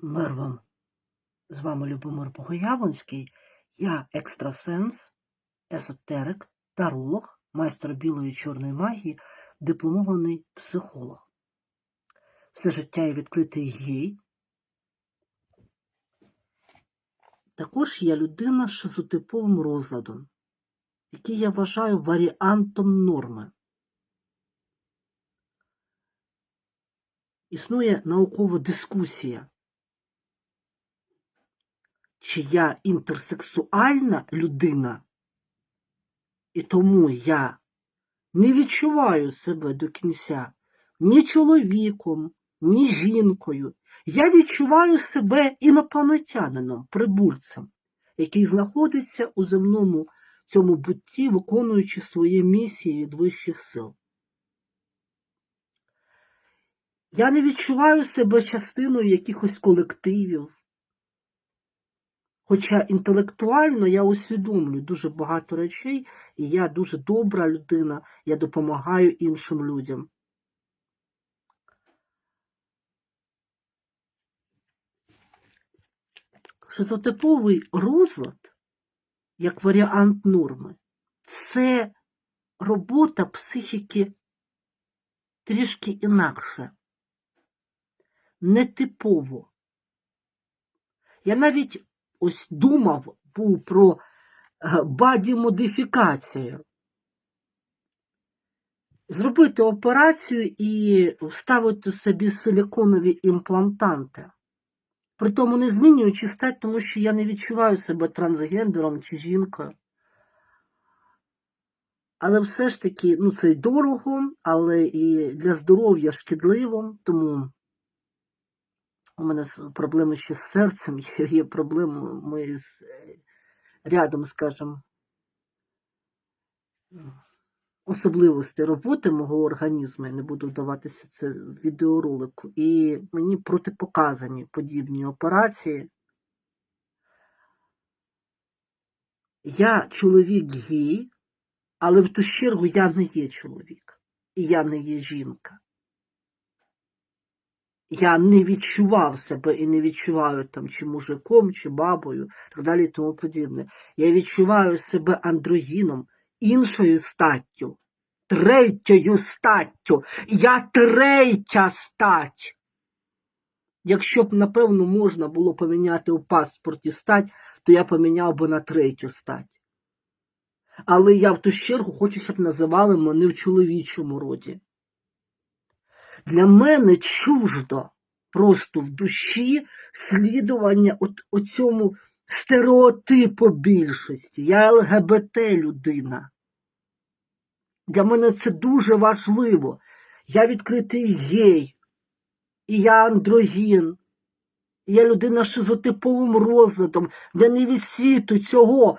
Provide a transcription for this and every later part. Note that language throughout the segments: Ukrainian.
Мир вам. З вами Любомир Богоявленський. Я екстрасенс, езотерик, таролог, майстер білої і чорної магії, дипломований психолог. Все життя я відкритий гей. Також я людина з шизотиповим розладом, який я вважаю варіантом норми. Існує наукова дискусія, чи я інтерсексуальна людина, і тому я не відчуваю себе до кінця ні чоловіком, ні жінкою. Я відчуваю себе інопланетянином, прибульцем, який знаходиться у земному цьому бутті, виконуючи свої місії від вищих сил. Я не відчуваю себе частиною якихось колективів. Хоча інтелектуально я усвідомлюю дуже багато речей, і я дуже добра людина, я допомагаю іншим людям. Шизотиповий розлад, як варіант норми, це робота психіки трішки інакше, нетипово. Я навіть ось думав був про баді-модифікацію. Зробити операцію і вставити собі силіконові імплантанти. При тому не змінюючи стать, тому що я не відчуваю себе трансгендером чи жінкою. Але все ж таки, ну це й дорого, але і для здоров'я шкідливо, тому у мене проблеми ще з серцем, є, проблеми з е, рядом, скажімо, особливості роботи мого організму, я не буду вдаватися це в відеоролику, і мені протипоказані подібні операції. Я чоловік гей, але в ту чергу я не є чоловік, і я не є жінка. Я не відчував себе і не відчуваю там чи мужиком, чи бабою, так далі і тому подібне. Я відчуваю себе андрогіном, іншою статтю, третьою статтю. Я третя стать. Якщо б, напевно, можна було поміняти у паспорті стать, то я поміняв би на третю стать. Але я в ту чергу хочу, щоб називали мене в чоловічому роді. Для мене чуждо просто в душі слідування от, оцьому стереотипу більшості. Я ЛГБТ людина. Для мене це дуже важливо. Я відкритий гей, і я андрогін, я людина з шизотиповим розладом, де не від світу цього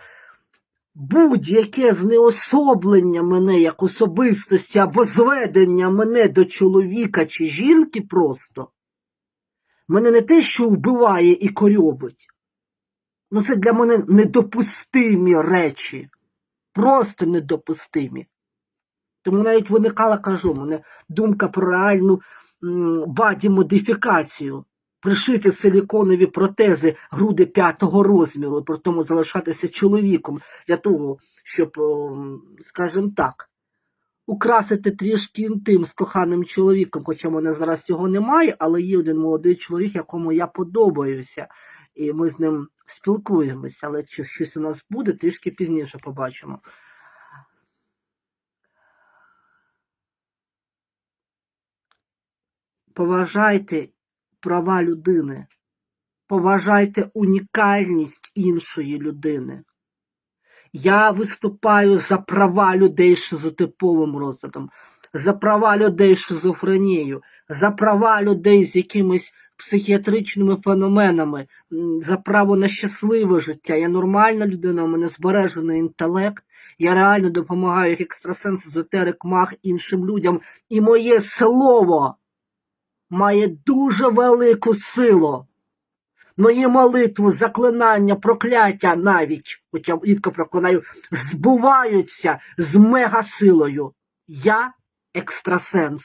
будь-яке знеособлення мене як особистості або зведення мене до чоловіка чи жінки просто, мене не те, що вбиває і корьобить. Ну це для мене недопустимі речі. Просто недопустимі. Тому навіть виникала, кажу, мене думка про реальну баді-модифікацію. Пришити силіконові протези груди п'ятого розміру, при тому залишатися чоловіком для того, щоб, скажімо так, украсити трішки інтим з коханим чоловіком, хоча в мене зараз цього немає, але є один молодий чоловік, якому я подобаюся, і ми з ним спілкуємося, але чи щось у нас буде, трішки пізніше побачимо. Поважайте права людини, поважайте унікальність іншої людини. Я виступаю за права людей з шизотиповим розладом, за права людей з шизофренією, за права людей з якимись психіатричними феноменами, за право на щасливе життя. Я нормальна людина, у мене збережений інтелект. Я реально допомагаю як екстрасенс, езотерик, маг іншим людям. І моє слово має дуже велику силу. Мої молитви, заклинання, прокляття навіть, хоча рідко проклинаю, збуваються з мегасилою. Я екстрасенс.